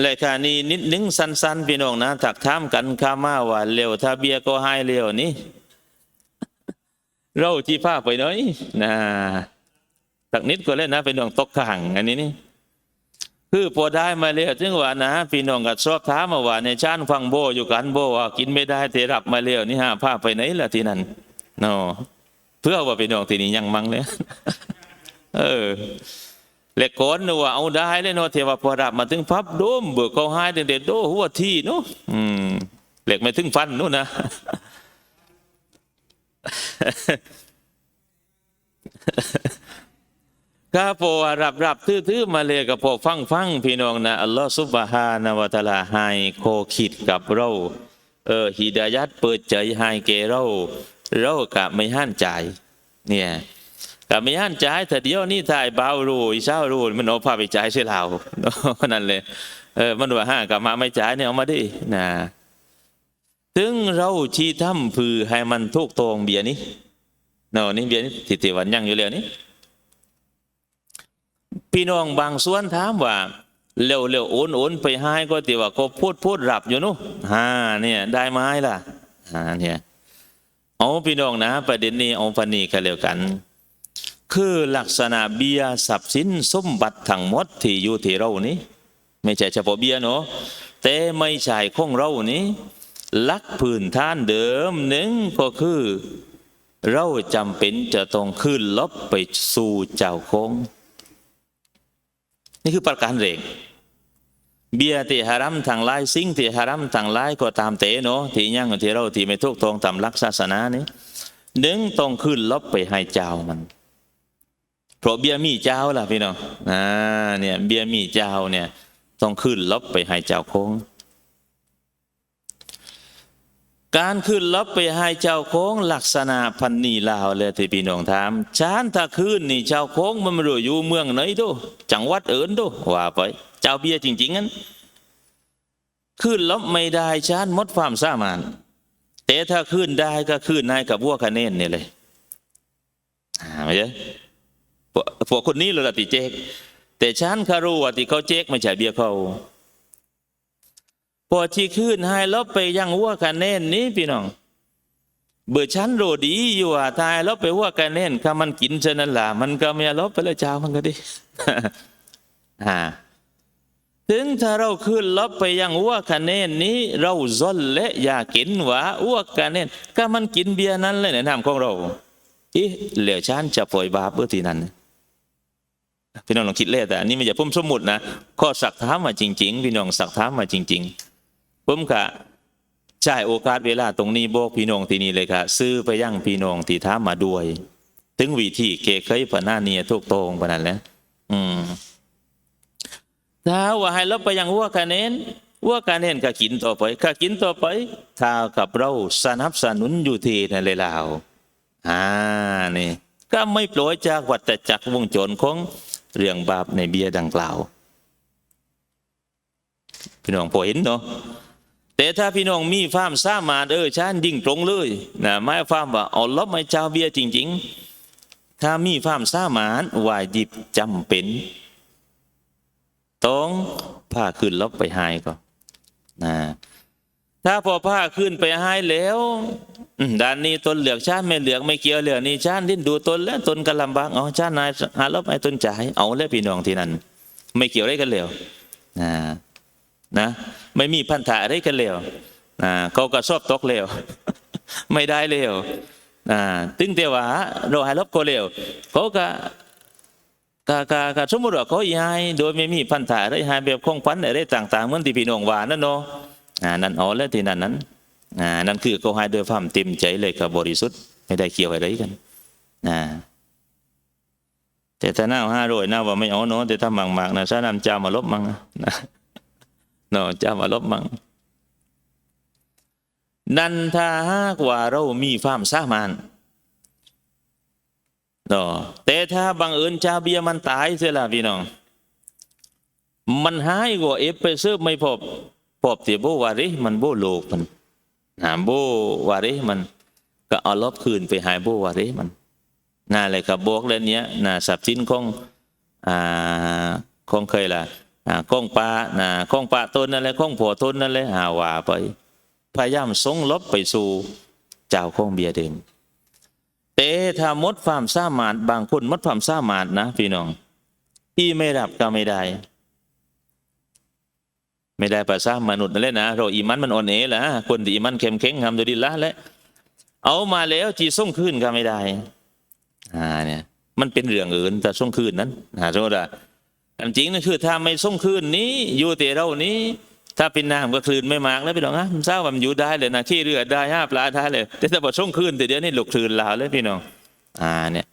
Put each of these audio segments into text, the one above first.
และคานี้นิดนึงสั้นๆพี่น้องนะถักถามกันข้ามาว่าเร็วถ้าเบียก็ให้เร็วนี่เราที่ผ้าไปน้อยนะตักนิดก็เล่นนะพี่น้องตกขังอันนี้นี่คือพอได้มาเร็วจึงว่านะพี่น้องก็ชอบถามมาว่าในชานฟังโบอยู่กันโบว่ากินไม่ได้เทรับมาเร็วนี่ฮะผ้าไปไหนล่ะที่นั่นเนาะเพื่อว่าพี่น้องที่นี่ยังมังเลยเออ เล็กคนนึว่าเอาได้เลยเนาะเทว่าพอรับมาถึงพับโดมเบิกเขาให้เด็ดโดหัวที่เนาะอืมเหล็กไม่ถึงฟันนู่นนะก็พอรับรับทื่อๆมาเลยกับพอฟังฟังพี่น้องนะอัลลอฮฺซุบฮานะวะตะอาลาให้โคคิดกับเราเออฮิดายัดเปิดใจให้แกเราเรากะไม่ห้านใจเนี่ย กะไม่ห้านใจแต่เดียวนี่ถ่ายเบารูอีเช้ารูมันเอาพาไปจ่ายใช่เรานั่นเลยเออมันว่าห้ากลับมาไม่จ่ายเนี่ยเอามาดินะถึงเราชี้ทำพือให้มันทุกตรงเบียนี้เนาะนี่เบียนี้ติดวันยังอยู่แล้วนี่พี่น้องบางส่วนถามว่าเร็วเร็วๆโอนโอนไปให้ก็ตีว่าก็พูดพูดรับอยู่นู้ฮ่าเนี่ยได้ไหมล่ะฮ่าเนี่ยเอาพี่น้องนะ ประเด็นนี้เอาปานนีกันเร็วกัน คือลักษณะเบียร์ทรัพย์สินสมบัติทั้งหมดที่อยู่ที่เรานี้ ไม่ใช่เฉพาะเบียร์เนาะแต่ไม่ใช่ของเรานี้ลักพื้นฐานเดิมหนึ่งก็คือ เราจำเป็นจะต้องขึ้นลบไปสู่เจ้าของนี่คือประการเร่งเบียร์ที่ฮารัมทางหลายสิ่งที่ฮารัมทางหลายก็ตามเตเนาะที่ยังที่เราที่ไม่ถูกต้องตามลักศาสนานี่หนึ่งต้องขึ้นลบไปให้เจ้ามัน เพราะเบียมีเจ้าล่ะพี่น้องอ่าเนี่ยเบียมีเจ้าเนี่ย ต้องขึ้นลบไปให้เจ้าคงการขึ้นลบไปให้เจ้าโค้งลักษณะพันนีลาวเลยที่พี่น้องถามชานถ้าขึ้นนี่เจ้าโค้งมันไม่รู้อยู่เมืองไหนดูจังหวัดเอินดูว่าไปเจ้าเบียจริงๆงั้นขึ้นลบไม่ได้ชานมดความสามารถแต่ถ้าขึ้นได้ก็ขึ้นนายกับวัวคะเนนนี่เลยอ่าไม่ใช่ พวกพวคนนี้เราติเจ๊กแต่ชานคารู้ว่าที่เขาเจ๊กไม่ใช่เบียร์เขาพอที่ขึ้นให้ลบไปยังหัวกันเน่นนี้พี่น้อง เบื่อชั้นโรดีอยู่อะตายลบไปหัวกันเน่นก็มันกินเช่นนั้นล่ะมันก็ไม่ลบไปแล้วเจ้ามันก็ดิอ่าถึงถ้าเราขึ้นลบไปยังหัวกันเน่นนี้ เราซนและอยากินว่าหัวกันเน่นก็มันกินเบียร์นั้นเลยในนามของเราอีเหลือชั้นจะปล่อยบาปเพื่อที่นั้น พี่น้องลองคิดเลยแต่อันนี้ไม่ใช่พุ่มสมมุตินะข้อสักถามมาจริง ๆ พี่น้องสักถามมาจริงๆผมกะใช้โอกาสเวลาตรงนี้บอกพี่น้องที่นี่เลยค่ะ ซื้อไปยั่งพี่น้องที่ท้ามมาด้วย ถึงวิธีเกเคยปนาเนียทุกตรงปนนั้นแหล้วอืมถ้าว่าให้เราไปยังวัวกะเน้นวัวกะเน้นก็กินต่อไปก็กินต่อไปถ้ากับเราสนับสนุนอยู่ที่นั่นเลยลาวอ่านี่ก็ไม่ปล่อยจากวัฏจักรวงจรของ เรื่องบาปในเบียดังกล่าว พี่น้องพอเห็นเนาะแต่ถ้าพี่น้องมีฟาร์มสามารถเออชานดิ่งตรงเลยนะไม่ฟามว่าเอาลบไม่เจ้าเบียจริง ๆ ถ้ามีฟาร์มสามารถวายดิบจำเป็น ต้องผ้าขึ้นลบไปให้ก็นะ ถ้าพอผ้าขึ้นไปให้แล้วด้านนี้ต้นเหลือกชาติไม่เหลือกไม่เกี่ยวเหลือกนี่ชาติดิ้นดูต้นแล้วต้นกระลำบากอ๋อชาตินายหาลบไอ้ต้นจ่ายเอาแล้วพี่น้องที่นั่นไม่เกี่ยวอะไรกันแล้วนะนะ ไม่มีพันธะอะไรกันแล้วนะเขาก็ชอบตกเลวไม่ได้เลวนะตึงแต่ว่าเราห้ลบก็เลวเขาก็ก็ก็ก็สมมติว่าเขาย้ายโดยไม่มีพันธะอะไรหายแบบคงพันอะไรต่าง ๆ เหมือนที่พี่น้องว่านั่นเนาะ อ่านั่นอ๋อแล้วที่นั่นนั้นอ่นั่นคือเขาให้ด้วยความเต็มใจเลยกับบริสุทธิ์ไม่ได้เกี่ยวอะไรกันแต่ถ้าหน้าห้าโรยหน้าว่าไม่เอาเนาะแต่ถ้ามังมากนะซะนำจามาลบมังนะเนาะจะมาลบมังนันทาหากว่าเรามีความสามารถเนาะแต่ถ้าบังเอิญชาเบียมันตายเสียละพี่น้องมันหายกว่าเอฟไปซื้อไม่พบ พบที่โบวาริมันโบโลกมันหาโบวาริมันก็เอาลบคืนไปหายโบวาริมันน่าเลยกับบอกแล้วเนี้ยน่าสับสินของอ่าของเคยล่ะอ่าข้องปลานะข้องปลาตนนั่นแหละข้องผัวตนนั่นแหละหาว่าไป พยายามส่งลบไปสู่เจ้าของเบียเดิมแต่ถ้ามดความสามารถบางคนมดความสามารถนะพี่น้องอีไม่รับก็ไม่ได้ ไม่ได้ภาษามนุษย์นั่นแหละนะเราอีมันมันอ่อนเอแหละคนที่อีมันเข้มแข็งทำโดยดีละและเอามาแล้วจีส่งคืนก็ไม่ได้อ่าเนี่ยมันเป็นเรื่องอื่นแต่ส่งคืนนั้นหาโทษอะอันจริงนั่นคือถ้าไม่ส่งคืนนี้อยู่แต่เรานี้ ถ้าเป็นน้ำก็คลื่นไม่มากแล้วพี่น้องฮะมันทราบว่ามันอยู่ได้เลยนะขี้เรือได้ห้าปลาได้เลย แต่ถ้าบอส่งคืนแต่เดี๋ยวนี้หลกคลื่นลาวเลยพี่น้องอ่าเนี่ย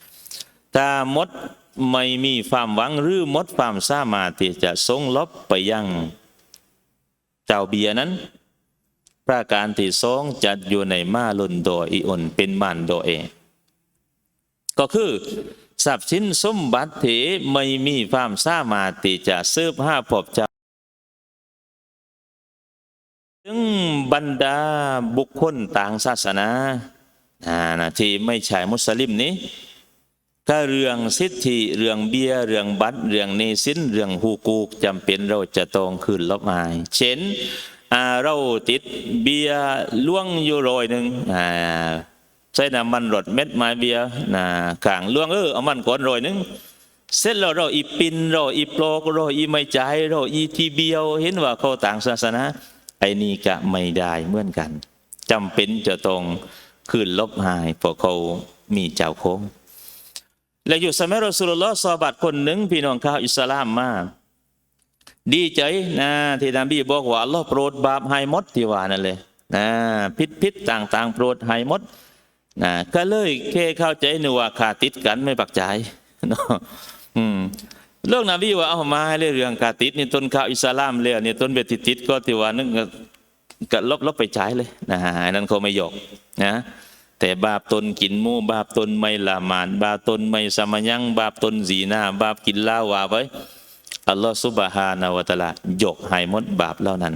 ถ้ามดไม่มีความหวังหรือมดความสามารถที่จะส่งลบไปยัง เจ้าเบียนั้น ประการที่สองจัดอยู่ในมาลุนโดยอีออนเป็นมันโดยเอง ก็คือทรัพย์สินสมบัติที่ไม่มีความสามารถที่จะซื้อผ้าพบเจ้าถึงบรรดาบุคคลต่างศาสนาที่ไม่ใช่มุสลิมนี้ ก็เรื่องสิทธิเรื่องเบียเรื่องบัตรเรื่องนีสินเรื่องฮูกูกจำเป็นเราจะต้องคืนลบหายเช่นเราติดเบียล่วงอยู่โรยหนึ่งใช้น้ำมันรดเม็ดไม้เบียนะขางล่วงเออเอามันก่อนโรยหนึ่งเสร็จแล้วเราอีปินเราอีโปลกเราอีไม่ใจเราอีทีเบียวเห็นว่าเขาต่างศาสนาไอ้นี่ก็ไม่ได้เหมือนกันจำเป็นจะต้องคืนลบหายเพราะเขามีเจ้าของ และอยู่สมัยรอสุลลอฮ์ซอบัดคนหนึ่งพี่น้องข้าวอิสลามมาก ดีใจนะที่นบีบอกว่าอัลลอฮ์โปรดบาปให้หมดที่ว่านั่นเลยนะพิษพิษต่างๆ โปรดให้หมดนะก็เลยแค่เข้าใจนึกว่าขาติดกันไม่ปักใจเนาะอืมเรื่องนบีว่าเอามาให้เรื่องขาติดนี่ต้นข้าวอิสลามเลยนี่ต้นเบติดติดก็ที่ว่านึกก็ลบลบไปใช้เลยนะฮะอันนั้นเขาไม่ยกนะ แต่บาปตนกินมูบาปตนไม่ละหมาน บาปตนไม่สมัยัง บาปตนสีหน้า บาปกินเหล้าว่าไว้อัลลอฮฺซุบฮานาวะตะลายกห้หมดบาปเหล่านั้น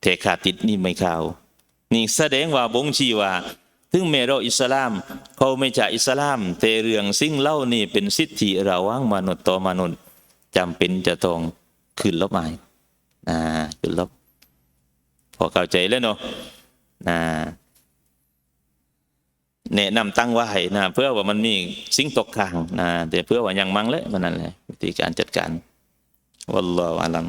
เทขาติดนี่ไม่เข้านี่แสดงว่าบ่งชี้ว่าถึงแม้เราอิสลาม เขาไม่จากอิสลามแต่เรื่องสิ่งเหล่านี้เป็นสิทธิระว่างมนุษย์ต่อมนุษย์จำเป็นจะต้องคืนลบหมายอ่าคืนลบพอเข้าใจแล้วเนาะอ่า แนะนำตั้งไว้นะเพื่อว่ามันมีสิ่งตกค้างนะแต่เพื่อว่ายังมั่งเลยมันนั่นแหละวิธีการจัดการวัลลอฮฺอาลัม